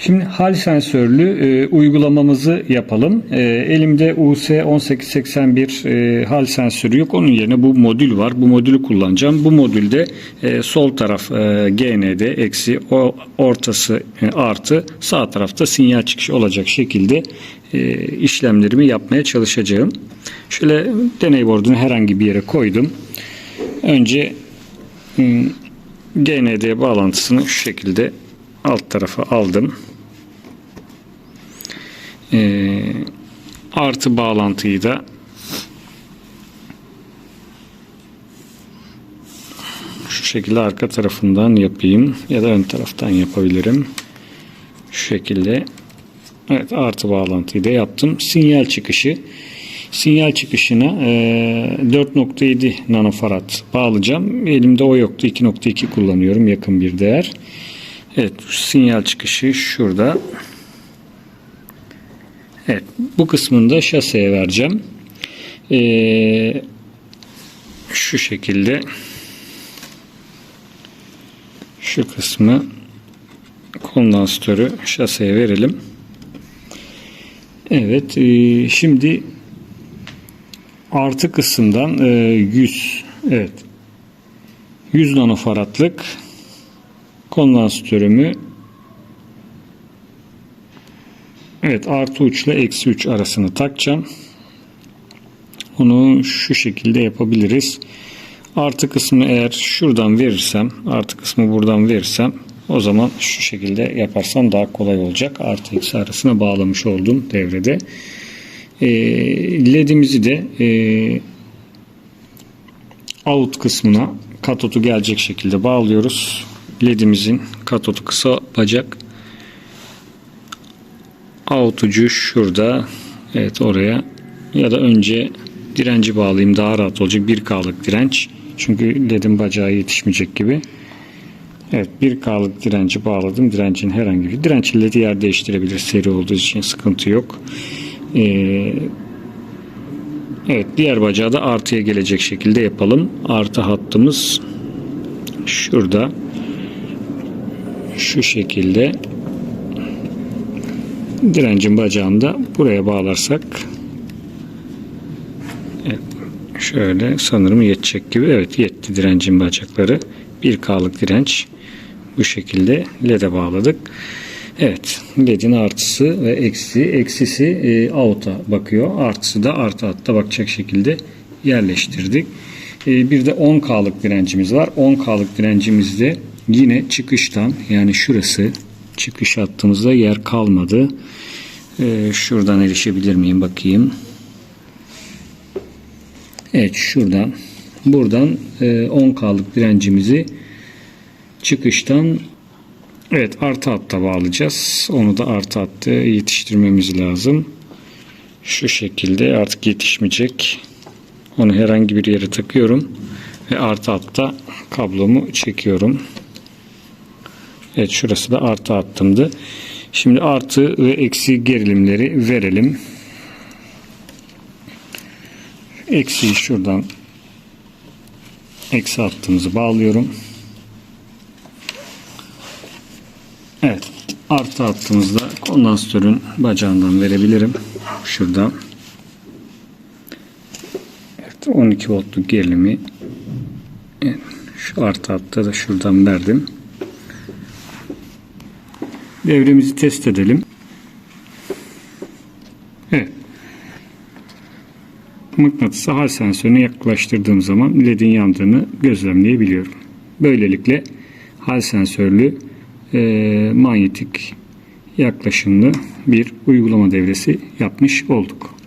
Şimdi hal sensörlü e, uygulamamızı yapalım. E, elimde US1881 e, hal sensörü yok. Onun yerine bu modül var. Bu modülü kullanacağım. Bu modülde e, sol taraf e, GND eksi o ortası e, artı sağ tarafta sinyal çıkışı olacak şekilde e, işlemlerimi yapmaya çalışacağım. Şöyle deney board'unu herhangi bir yere koydum. Önce hmm, GND bağlantısını şu şekilde alt tarafa aldım. Ee, artı bağlantıyı da şu şekilde arka tarafından yapayım ya da ön taraftan yapabilirim. Şu şekilde evet artı bağlantıyı da yaptım. Sinyal çıkışı sinyal çıkışına e, 4.7 nanofarad bağlayacağım. Elimde o yoktu. 2.2 kullanıyorum yakın bir değer. Evet sinyal çıkışı şurada. Evet bu kısmını da şaseye vereceğim. Ee, şu şekilde şu kısmı kondansatörü şaseye verelim. Evet e, şimdi artı kısımdan e, 100 evet 100 nanofaradlık kondansatörümü Evet artı uçla eksi 3 arasını takacağım. Onu şu şekilde yapabiliriz. Artı kısmı eğer şuradan verirsem artı kısmı buradan verirsem o zaman şu şekilde yaparsam daha kolay olacak. Artı eksi arasına bağlamış oldum devrede. E, LED'imizi de e, out kısmına katotu gelecek şekilde bağlıyoruz. LED'imizin katotu kısa bacak. Out ucu şurada. Evet oraya. Ya da önce direnci bağlayayım daha rahat olacak. 1K'lık direnç. Çünkü ledin bacağı yetişmeyecek gibi. Evet 1K'lık direnci bağladım. Direncin herhangi bir direnç ledi yer değiştirebilir seri olduğu için sıkıntı yok. Ee, evet diğer bacağı da artıya gelecek şekilde yapalım. Artı hattımız şurada şu şekilde direncin bacağını da buraya bağlarsak şöyle sanırım yetecek gibi. Evet yetti direncin bacakları. 1K'lık direnç. Bu şekilde LED'e bağladık. Evet LED'in artısı ve eksi eksisi e, out'a bakıyor. Artısı da artı hatta bakacak şekilde yerleştirdik. E, bir de 10K'lık direncimiz var. 10K'lık direncimizde yine çıkıştan yani şurası çıkış attığımızda yer kalmadı. Ee, şuradan erişebilir miyim bakayım. Evet şuradan buradan e, 10K'lık direncimizi çıkıştan evet artı hatta bağlayacağız. Onu da artı hatta yetiştirmemiz lazım. Şu şekilde artık yetişmeyecek. Onu herhangi bir yere takıyorum ve artı hatta kablomu çekiyorum. Evet şurası da artı attımdı. Şimdi artı ve eksi gerilimleri verelim. Eksiyi şuradan eksi hattımızı bağlıyorum. Evet. Artı hattımızda kondansatörün bacağından verebilirim. Şuradan. Evet, 12 voltluk gerilimi evet, şu artı hatta da şuradan verdim. Devremizi test edelim. Evet. Mıknatısı hal sensörüne yaklaştırdığım zaman ledin yandığını gözlemleyebiliyorum. Böylelikle hal sensörlü e, manyetik yaklaşımlı bir uygulama devresi yapmış olduk.